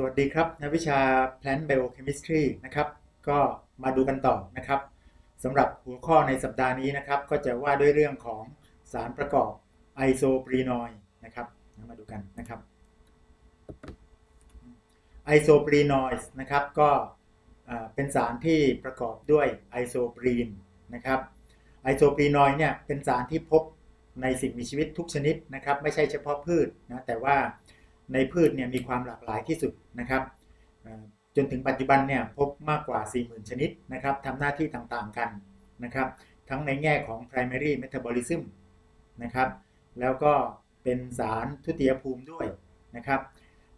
สวัสดีครับนักวิชา Plant Biochemistry นะครับก็มาดูกันต่อนะครับสำหรับหัวข้อในสัปดาห์นี้นะครับ ก็จะว่าด้วยเรื่องของสารประกอบไอโซปรีนอยนะครับมาดูกันนะครับไอโซปรีนอยด์นะครับก็เป็นสารที่ประกอบด้วยไอโซปรีนนะครับไอโซปรีนอยเนี่ยเป็นสารที่พบในสิ่งมีชีวิตทุกชนิดนะครับ ไม่ใช่เฉพาะพืชนะแต่ว่า ในพืชเนี่ยมีความหลากหลายที่สุดนะครับจนถึงปัจจุบันเนี่ยพบมากกว่า 40,000 ชนิดนะครับทำหน้าที่ต่างๆกันนะครับ ทั้งในแง่ของ primary metabolism นะครับแล้วก็เป็นสารทุติยภูมิด้วยนะครับ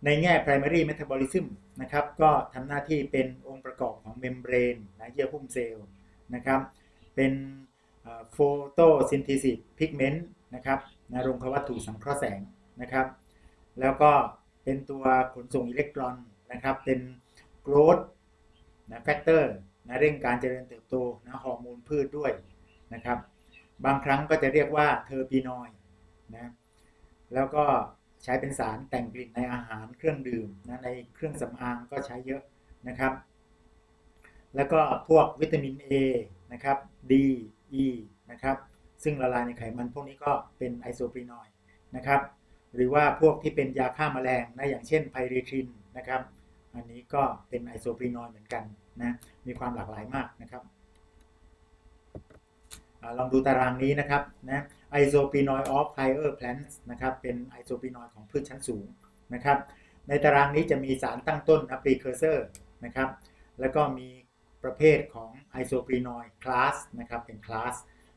ในแง่ primary metabolism นะครับก็ทำหน้าที่เป็นองค์ประกอบของเมมเบรนนะเยื่อหุ้มเซลล์นะครับเป็นโฟโตซิน h ท s ิ p พิกเมนต์นะครับนะรงควัตถุสังเคราะห์แสงนะครับ แล้วก็เป็นตัวขนส่งอิเล็กตรอนนะครับ เป็น growth นะ factor นะเร่งการเจริญเติบโตนะฮอร์โมนพืชด้วยนะครับ บางครั้งก็จะเรียกว่าเทอร์ปีนอยนะแล้วก็ใช้เป็นสารแต่งกลิ่นในอาหารเครื่องดื่มนะในเครื่องสำอางก็ใช้เยอะนะครับ แล้วก็พวกวิตามิน A นะครับ D E นะครับ ซึ่งละลายในไขมันพวกนี้ก็เป็นไอโซปรีนอยนะครับ หรือว่าพวกที่เป็นยาฆ่าแมลงนะอย่างเช่นไพรีทรินนะครับอันนี้ก็เป็นไอโซปรีนอยเหมือนกันนะมีความหลากหลายมากนะครับอลองดูตารางนี้นะครับนะไอโซปรีนอยด์ of higher plants นะครับเป็นไอโซปรีนอยของพืชชั้นสูงนะครับในตารางนี้จะมีสารตั้งต้นนะ precursor นะครับแล้วก็มีประเภทของไอโซปรีนอยด์ class นะครับเป็น class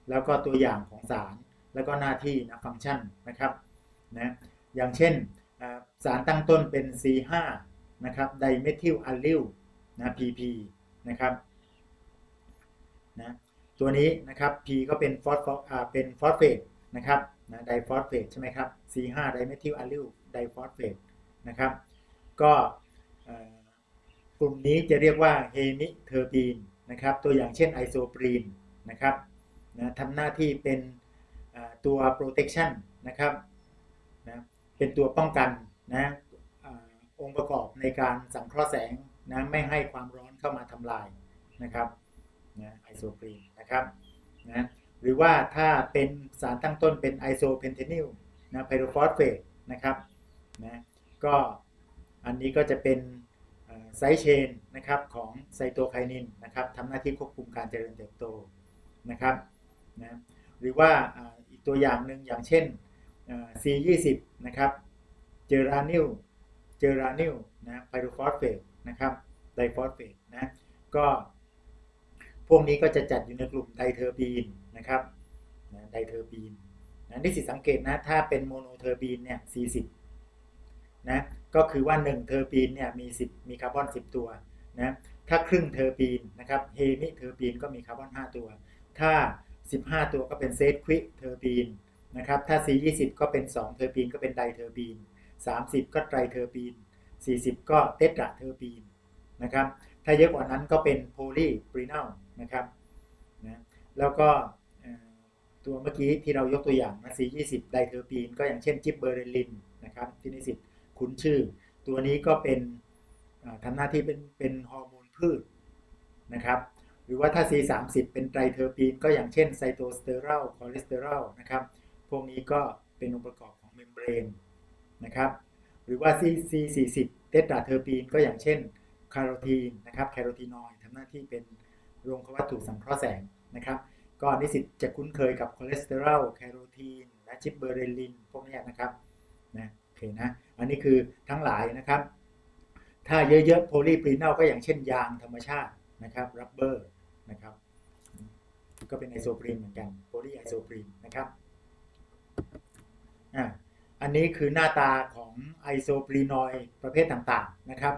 แล้วก็ตัวอย่างของสาร แล้วก็หน้าที่นะฟังก์ชันนะครับ นะอย่างเช่นสารตั้งต้นเป็น C5 นะครับไดเมทิลอะลิลนะ PP นะครับนะตัวนี้นะครับ P ก็เป็นฟอสฟออ่าเป็นฟอสเฟตนะครับนะไดฟอสเฟตใช่ไหมครับ C5 ไดเมทิลอะลิลไดฟอสเฟตนะครับ ก็กลุ่มนี้จะเรียกว่าเฮมิเทอร์ปีนนะครับ ตัวอย่างเช่นไอโซปรีนนะครับนะทำหน้าที่เป็นตัว protection นะครับ นะเป็นตัวป้องกันนะอองค์ประกอบในการสังเคราะห์แสงนะไม่ให้ความร้อนเข้ามาทำลายนะครับนะไอโซปรีนนะครับนะหรือว่าถ้าเป็นสารตั้งต้นเป็นไอโซเพนเทนิลนะไพโรฟอสเฟตนะครับนะก็อันนี้ก็จะเป็นไซเชนนะครับของไซโตไคนินนะครับทำหน้าที่ควบคุมการเจริญเติบโตนะครับนะหรือว่าอีกตัวอย่างหนึ่งอย่างเช่น C20 นะครับเจอรานิลเจอรานิลนะไพโรฟอสเฟตนะครับไดฟอสเฟตนะก็พวกนี้ก็จะจัดอยู่ในกลุ่มไดเทอร์บีนนะครับไดเทอร์บีนนะนี่สิสังเกตนะถ้าเป็นโมโนเทอร์บีนเนี่ย40นะก็คือว่า1เทอร์บีนเนี่ยมี 10 มีคาร์บอน 10 ตัวนะถ้าครึ่งเทอร์บีนนะครับเฮมิเทอร์บีนก็มีคาร์บอน 5 ตัว ถ้า 15 ตัวก็เป็นเซตควิเทอร์บีน นะครับ ถ้า C20 ก็เป็น 2 เทอร์บีนก็เป็นไดเทอร์บีน 30 ก็ไตรเทอร์บีน 40 ก็เตตราเทอร์บีนนะครับ ถ้าเยอะกว่านั้นก็เป็นโพลีปรีนัลนะครับนะแล้วก็ตัวเมื่อกี้ที่เรายกตัวอย่างนะ C20 ไดเทอร์บีนก็อย่างเช่นจิบเบอร์เรลินนะครับที่นิสิตคุ้นชื่อ ตัวนี้ก็เป็นทำหน้าที่เป็นเป็นฮอร์โมนพืชนะครับหรือว่าถ้า C30 เป็นไตรเทอร์ปีนก็อย่างเช่นไซโตสเตอรอลคอเลสเตอรอลนะครับ วกนี้ก็เป็นองค์ประกอบของเมมเบรนนะครับ หรือว่า C40 เตตราเทอร์ปีนก็อย่างเช่นคาโรทีนนะครับแคโรทีนอยด์ทำหน้าที่เป็นโรงวัตถุสังเคราะห์แสงนะครับ ก็นิสิตจะคุ้นเคยกับคอเลสเตอรอลแคโรทีนและจิบเบอร์เรลินพวกนี้นะครับนะโอเคนะอันนี้คือทั้งหลายนะครับ ถ้าเยอะๆโพลีปรีนัลก็อย่างเช่นยางธรรมชาตินะครับรับเบอร์นะครับก็เป็นไอโซปรีนเหมือนกันโพลีไอโซปรีนนะครับ อ่าอันนี้คือหน้าตาของไอโซปรีนอยประเภทต่างๆนะครับ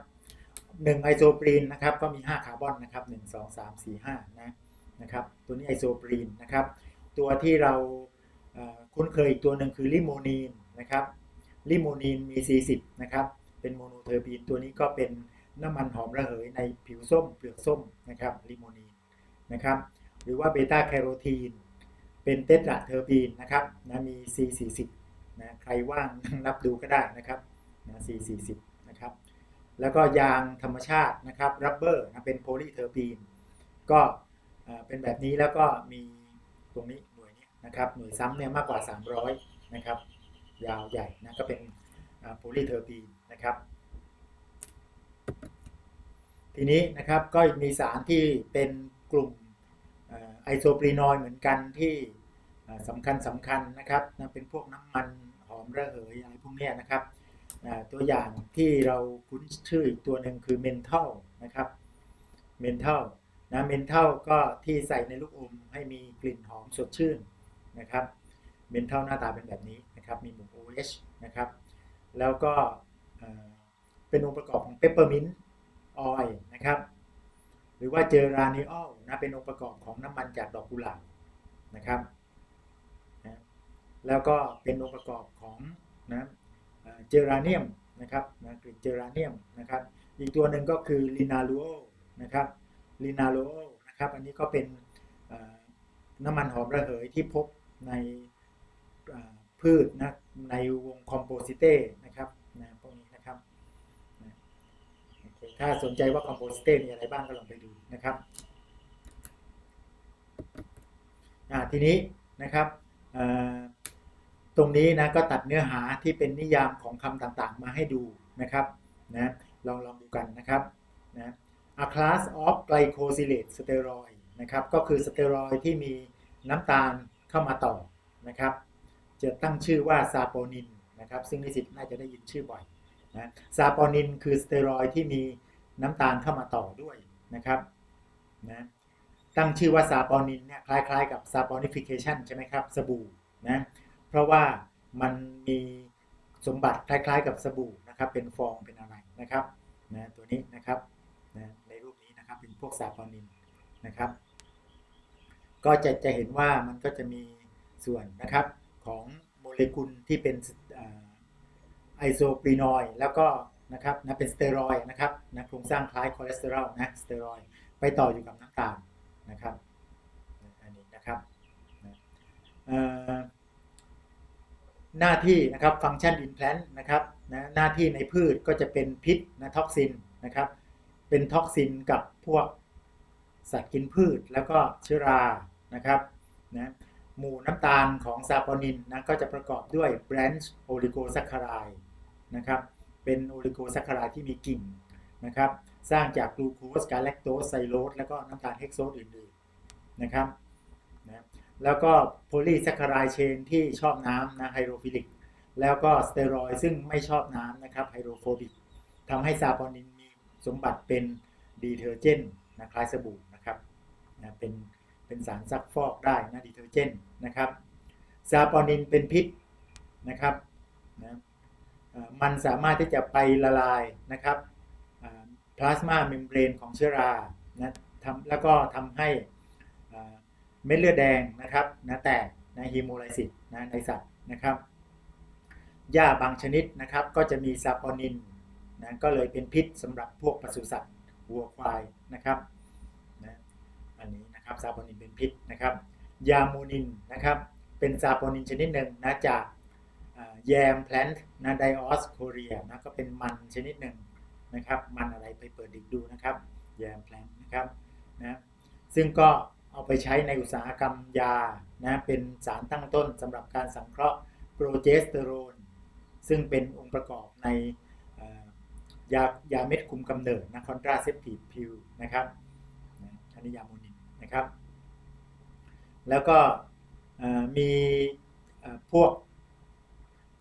1ไอโซปรีนนะครับก็มี 5 คาร์บอนนะครับ 1 2 3 4 5นะนะครับตัวนี้ไอโซปรีนนะครับตัวที่เราคุ้นเคยอีกตัวหนึ่งคือลิโมนีนนะครับลิโมนีนมี 40 นะครับเป็นโมโนเทอร์บีนตัวนี้ก็เป็นน้ำมันหอมระเหยในผิวส้มเปลือกส้มนะครับลิโมนีนนะครับหรือว่าเบต้าแคโรทีนเป็นเตตราเทอร์บีนนะครับนะมี C40 นะใครว่างนับดูก็ได้นะครับนะ C40 นะครับ แล้วก็ยางธรรมชาตินะครับรับเบอร์นะเป็นโพลีเทอร์ปีน ก็เป็นแบบนี้แล้วก็มีตรงนี้หน่วยนี้นะครับหน่วยซ้ำเนี่ยมากกว่า 300 นะครับ ยาวใหญ่นะก็เป็นโพลีเทอร์ปีนนะครับทีนี้นะครับก็มีสารที่เป็นกลุ่มไอโซปรีนอยเหมือนกันที่สำคัญสำคัญนะครับนะเป็นพวกน้ำมัน มระเหยอะไรพวกนี้นะครับตัวอย่างที่เราคุ้นชื่ออีกตัวหนึ่งคือเมนทัลนะครับเมนทัลนะเมนทัลก็ที่ใส่ในลูกอมให้มีกลิ่นหอมสดชื่นนะครับเมนทัลหน้าตาเป็นแบบนี้นะครับมีหมู่ OH นะครับแล้วก็เป็นองค์ประกอบของเปปเปอร์มินต์ออยนะครับหรือว่าเจอรานิออลนะเป็นองค์ประกอบของน้ำมันจากดอกกุหลาบนะครับ แล้วก็เป็นองค์ประกอบของนะเจอราเนียมนะครับนะกลิ่นเจอราเนียมนะครับ อีกตัวหนึ่งก็คือลินาลูโอนะครับลินาลูโอนะครับ อันนี้ก็เป็นน้ำมันหอมระเหยที่พบในพืชนะในวงคอมโพซิเต้นะครับนะพวกนี้นะครับโอเคถ้าสนใจว่าคอมโพสิเตมีอะไรบ้างก็ลองไปดูนะครับอ่าทีนี้นะครับอ่อ ตรงนี้นะก็ตัดเนื้อหาที่เป็นนิยามของคำต่างๆ มาให้ดูนะครับนะลองลองดูกันนะครับนะ a class of glycosylate steroid นะครับก็คือสเตียรอยที่มีน้ำตาลเข้ามาต่อนะครับ จะตั้งชื่อว่าซาโปนินนะครับ ซึ่งนิสิตน่าจะได้ยินชื่อบ่อยนะซาโปนินคือสเตียรอยที่มีน้ำตาลเข้ามาต่อด้วยนะครับนะตั้งชื่อว่าซาปอนินเนี่ยคล้ายๆกับซาปอนิฟิเคชันใช่ไหมครับสบู่นะ เพราะว่ามันมีสมบัติคล้ายๆ กับสบู่นะครับ เป็นฟองเป็นอะไรนะครับนะตัวนี้นะครับนะในรูปนี้นะครับเป็นพวกซาปอนินนะครับ ก็จะจะเห็นว่ามันก็จะมีส่วนนะครับของโมเลกุลที่เป็นไอโซปรีนอยแล้วก็นะครับนะเป็นสเตียรอยนะครับนะโครงสร้างคล้ายคอเลสเตอรอลนะสเตียรอยไปต่ออยู่กับน้ำตาลนะครับอันนี้นะครับนะ หน้าที่นะครับฟังก์ชันอินแพลนนะครับนะหน้าที่ในพืชก็จะเป็นพิษนะท็อกซินนะครับเป็นท็อกซินกับพวกสัตว์กินพืชแล้วก็เชื้อรานะครับนะหมู่น้ำตาลของซาปอนินนะก็จะประกอบด้วย branch oligosaccharide นะครับเป็นโอลิโกแซคคารายที่มีกิ่งนะครับสร้างจากกลูโคสกาแลคโตสไซโลสแล้วก็น้ำตาลเฮกโซสอื่นๆนะครับนะ แล้วก็โพลีแซคคารายเชนที่ชอบน้ำนะไฮโดรฟิลิก แล้วก็สเตียรอยซึ่งไม่ชอบน้ำนะครับไฮโดรโฟบิกทำให้ซาปอนินมีสมบัติเป็นดีเทอร์เจนนะคล้ายสบู่นะครับนะเป็นเป็นสารซักฟอกได้นะดีเทอร์เจนนะครับซาปอนินเป็นพิษนะครับนะมันสามารถที่จะไปละลายนะครับพลาสมาเมมเบรนของเชื้อรานะทำแล้วก็ทำให้ เม็ดเลือดแดงนะครับนะแตกนะฮีโมไลซิสนะในสัตว์นะครับหญ้าบางชนิดนะครับ ก็จะมีซาปอนินนะก็เลยเป็นพิษสำหรับพวกปศุสัตว์วัวควายนะครับนะอันนี้นะครับซาปอนินเป็นพิษนะครับ ยาโมนินนะครับเป็นซาปอนินชนิดหนึ่งนะจากแยมแพลนต์นะไดออสโคเรียนะก็เป็นมันชนิดหนึ่งนะครับ มันอะไรไปเปิดดิกดูนะครับแยมแพลนต์นะครับนะซึ่งก็ เอาไปใช้ในอุตสาหกรรมยานะเป็นสารตั้งต้นสำหรับการสังเคราะห์โปรเจสเตอโรน ซึ่งเป็นองค์ประกอบในยายาเม็ดคุมกำเนิดนะคอนตราเซปทีฟพิลนะครับนะอันนี้ยาโมนินนะครับ แล้วก็มีพวก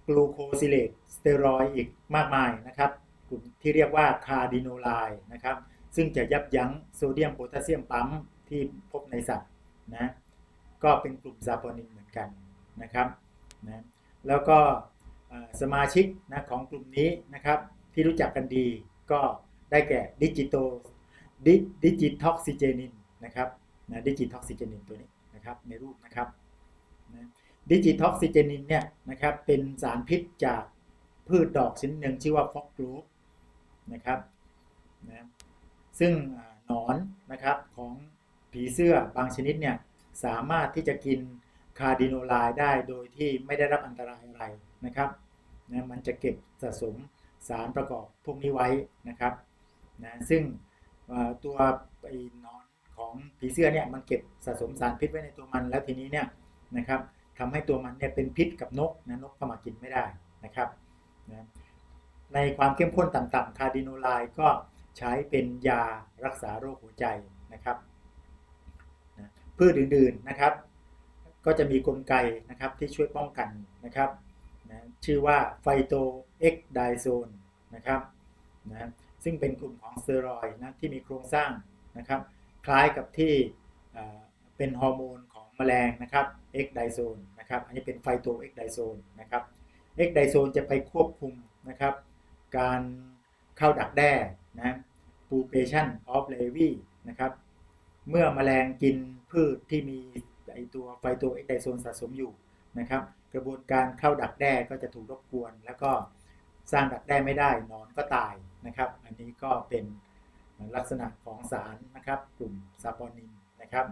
กลูโคซิเลตสเตียรอยอีกมากมายนะครับ กลุ่มที่เรียกว่าคาร์ดิโนไลน์นะครับ ซึ่งจะยับยั้งโซเดียมโพแทสเซียมปั๊ม ที่พบในสัตว์นะก็เป็นกลุ่มซาปนินเหมือนกันนะครับนะแล้วก็สมาชิกนะของกลุ่มนี้นะครับที่รู้จักกันดีก็ได้แก่ดิจิโตดิจิท็อกซิเจนินนะครับนะดิจิท็อกซิเจนินตัวนี้นะครับในรูปนะครับนะดิจิท็อกซิเจนินเนี่ยนะครับเป็นสารพิษจากพืชดอกชนิดหนึ่งชื่อว่าฟอกกรูปนะครับนะซึ่งหนอนนะครับของ ผีเสื้อบางชนิดเนี่ยสามารถที่จะกินคาร์ดิโนไลน์ได้โดยที่ไม่ได้รับอันตรายอะไรนะครับนะมันจะเก็บสะสมสารประกอบพวกนี้ไว้นะครับนะซึ่งตัวไอ้นอนของผีเสื้อเนี่ยมันเก็บสะสมสารพิษไว้ในตัวมันแล้วทีนี้เนี่ยนะครับทำให้ตัวมันเนี่ยเป็นพิษกับนกนะนกเข้ามากินไม่ได้นะครับนะในความเข้มข้นต่ำๆคาร์ดิโนไลก็ใช้เป็นยารักษาโรคหัวใจนะครับ พืชอื่นๆนะครับ ก็จะมีกลไกนะครับที่ช่วยป้องกันนะครับนะชื่อว่าไฟโตเอ็กไดโซนนะครับนะซึ่งเป็นกลุ่มของสเตียรอยนะที่มีโครงสร้างนะครับ คล้ายกับที่เป็นฮอร์โมนของแมลงนะครับเอ็กไดโซนนะครับอันนี้เป็นไฟโตเอ็กไดโซนนะครับเอ็กไดโซนจะไปควบคุมนะครับการเข้าดักแด้นะ pupation of larvae นะครับ เมื่อแมลงกินพืชที่มีไอตัวไฟตเอกไดโซนสะสมอยู่นะครับ กระบวนการเข้าดักแด้ก็จะถูกรบกวน แล้วก็สร้างดักแด้ไม่ได้นอนก็ตายนะครับ อันนี้ก็เป็นลักษณะของสารนะครับ กลุ่มซาปอนินนะครับ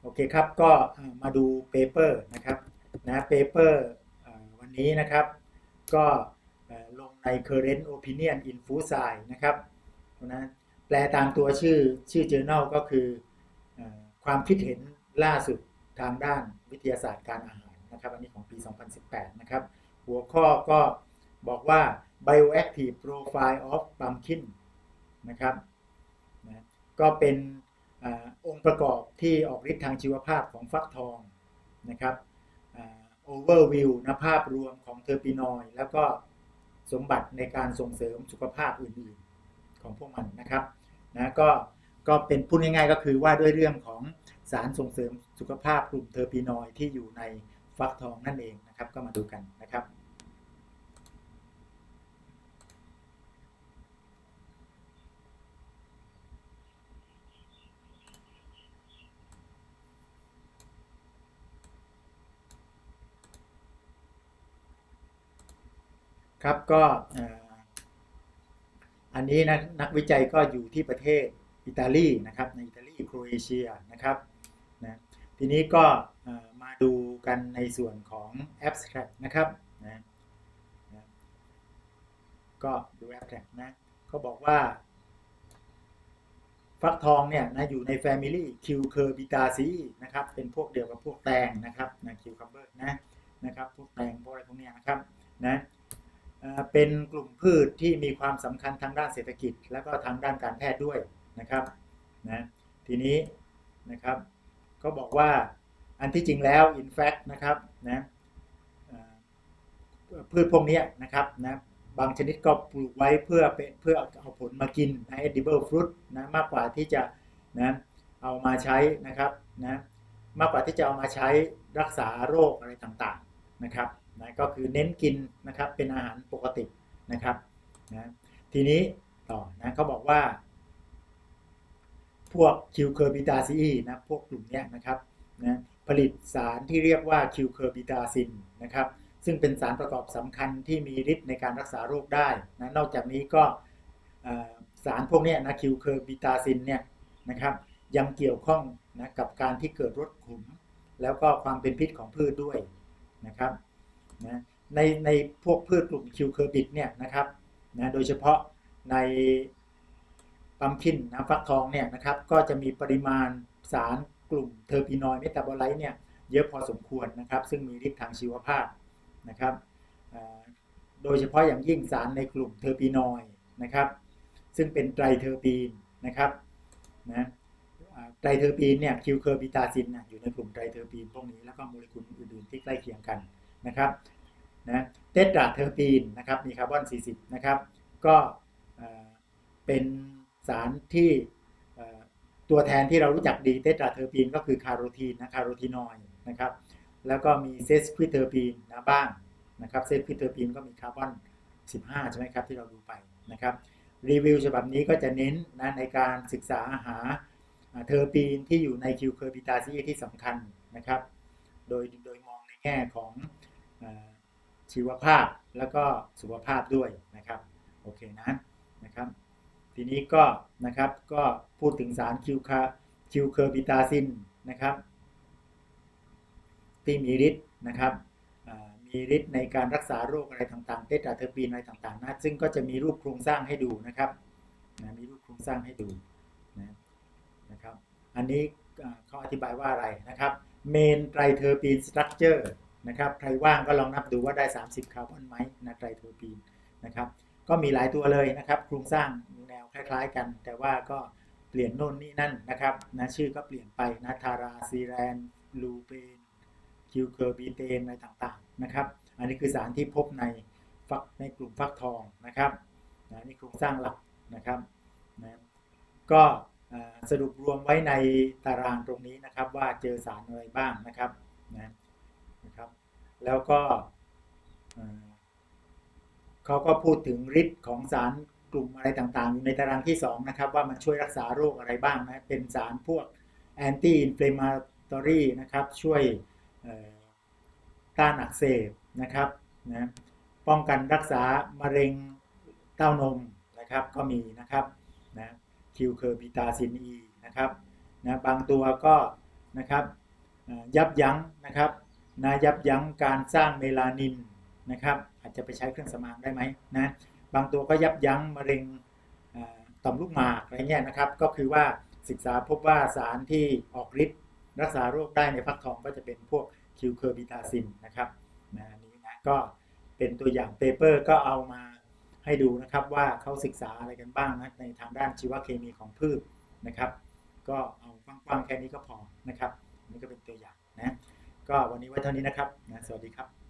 โอเคครับก็มาดูเปเปอร์นะครับนะเปเปอร์วันนี้นะครับ ก็ลงใน current opinion in food science นะครับ นะแปลตามตัวชื่อชื่อ journal ก็คือความคิดเห็นล่าสุดทางด้านวิทยาศาสตร์การอาหารนะครับ อันนี้ของปี 2018 นะครับ หัวข้อก็บอกว่า bioactive profile of pumpkin นะครับนะก็เป็นอองค์ประกอบที่ออกฤทธิ์ทางชีวภาพของฟักทองนะครับอ่า overview นะภาพรวมของเทอร์ปีนอยด์แล้วก็สมบัติในการส่งเสริมสุขภาพอื่น ของพวกมันนะครับนะก็ก็เป็นพูดง่ายๆก็คือว่าด้วยเรื่องของสารส่งเสริมสุขภาพกลุ่มเทอร์ปีนอยที่อยู่ในฟักทองนั่นเองนะครับ ก็มาดูกันนะครับครับก็ อันนี้นะนักวิจัยก็อยู่ที่ประเทศอิตาลีนะครับในอิตาลีโครเอเชียนะครับนะทีนี้ก็มาดูกันในส่วนของ abstract นะครับนะนะก็ดู abstract นะเขาบอกว่า ฟักทองเนี่ยนะอยู่ใน Family Cucurbitaceae นะครับเป็นพวกเดียวกับพวกแตงนะครับนะ cucumber นะนะครับพวกแตงพวกอะไรพวกเนี้ยนะครับนะ เป็นกลุ่มพืชที่มีความสำคัญทางด้านเศรษฐกิจ และก็ทางด้านการแพทย์ด้วยนะครับนะทีนี้นะครับก็บอกว่าอันที่จริงแล้ว in fact นะครับนะพืชพวกนี้นะครับนะบางชนิดก็ปลูกไว้เพื่อเป็นเพื่อเอาผลมากินนะ edible fruit นะมากกว่าที่จะนะเอามาใช้นะครับนะมากกว่าที่จะเอามาใช้รักษาโรคอะไรต่างๆนะครับ นะก็คือเน้นกินนะครับเป็นอาหารปกตินะครับนะทีนี้ต่อนะเขาบอกว่า พวกคิวเคอร์บิตาซีนะพวกกลุ่มนี้นะครับนะผลิตสารที่เรียกว่าคิวเคอร์บิตาซินนะครับซึ่งเป็นสารประกอบสำคัญที่มีฤทธิ์ในการรักษาโรคได้นะนอกจากนี้ก็สารพวกนี้นะคิวเคอร์บิตาซินเนี่ยนะครับยังเกี่ยวข้องนะกับการที่เกิดรดขุมแล้วก็ความเป็นพิษของพืชด้วยนะครับ นะในในพวกพืชกลุ่มคิวเคอร์บิตเนี่ยนะครับนะโดยเฉพาะในปั๊มคินนะฟักทองเนี่ยนะครับก็จะมีปริมาณสารกลุ่มเทอร์ปีนอยด์เมตาบอไลต์เนี่ยเยอะพอสมควรนะครับ ซึ่งมีฤทธิ์ทางชีวภาพนะครับโดยเฉพาะอย่างยิ่งสารในกลุ่มเทอร์ปีนอยด์นะครับ ซึ่งเป็นไตรเทอร์ปีนนะครับนะไตรเทอร์ปีนเนี่ยคิวเคอร์บิตาซินอยู่ในกลุ่มไตรเทอร์ปีนพวกนี้แล้วก็โมเลกุลอื่นๆที่ใกล้เคียงกัน นะครับนะเตตราเทอร์ปีนนะครับมีคาร์บอน 40 นะครับ ก็เป็นสารที่ตัวแทนที่เรารู้จักดีเตตราเทอร์ปีนก็คือคาร์โรทีนนะคาร์โรทีนอยนะครับ แล้วก็มีเซสควิเทอร์ปีนนะบ้างนะครับเซสควิเทอร์ปีนก็มีคาร์บอน 15 ใช่ไหมครับที่เราดูไปนะครับรีวิวฉบับนี้ก็จะเน้นนะในการศึกษาหาเทอร์ปีนที่อยู่ในคิวเคอร์บิตาซีที่สำคัญนะครับ โดยโดยมองในแง่ของ ชีวภาพแล้วก็สุขภาพด้วยนะครับโอเคนะนะครับ ทีนี้ก็นะครับก็พูดถึงสารคิวคาคิวเคอร์บิตาซินนะครับที่มีฤทธิ์นะครับมีฤทธิ์ในการรักษาโรคอะไรต่างๆเตตราเทอร์ปีนอะไรต่างๆนะซึ่งก็จะมีรูปโครงสร้างให้ดูนะครับนะมีรูปโครงสร้างให้ดูนะนะครับ อันนี้เขาอธิบายว่าอะไรนะครับเมนไตรเทอร์ปีนสตรัคเจอร์ นะครับใครว่างก็ลองนับดูว่าได้ 30 คาร์บอนไหมนะไตรเทปีนนะครับก็มีหลายตัวเลยนะครับโครงสร้างแนวคล้ายๆกัน แต่ว่าก็เปลี่ยนโน่นนี่นั่นนะครับนะชื่อก็เปลี่ยนไปนะทาราซีแรนลูเปนคิวเคอร์บีเตนอะไรต่างๆนะครับอันนี้คือสารที่พบในฟักในกลุ่มฟักทองนะครับนะนี่โครงสร้างหลักนะครับนะก็สรุปรวมไว้ในตารางตรงนี้นะครับว่าเจอสารอะไรบ้างนะครับนะนะครับ แล้วก็เขาก็พูดถึงฤทธิ์ของสารกลุ่มอะไรต่างๆ อยู่ในตารางที่2นะครับว่ามันช่วยรักษาโรคอะไรบ้างนะเป็นสารพวก anti inflammatory นะครับช่วยต้านอักเสบนะครับนะป้องกันรักษามะเร็งเต้านมนะครับก็มีนะครับนะคิวเคอร์บิตาซินอีนะครับนะบางตัวก็นะครับยับยั้งนะครับ นะยับยั้งการสร้างเมลานินนะครับอาจจะไปใช้เครื่องสำอางได้ไหมนะบางตัวก็ยับยั้งมะเร็งต่อมลูกหมากอะไรเงี้ยนะครับ ก็คือว่าศึกษาพบว่าสารที่ออกฤทธิ์รักษาโรคได้ในฟักทองก็จะเป็นพวกคิวเคอร์บิตาซินนะครับนะอันนี้นะก็เป็นตัวอย่างเปเปอร์ก็เอามาให้ดูนะครับว่าเขาศึกษาอะไรกันบ้างนะในทางด้านชีวเคมีของพืชนะครับ ก็เอากว้างๆแค่นี้ก็พอนะครับนี่ก็เป็นตัวอย่างนะ ก็วันนี้ไว้เท่านี้นะครับนะสวัสดีครับ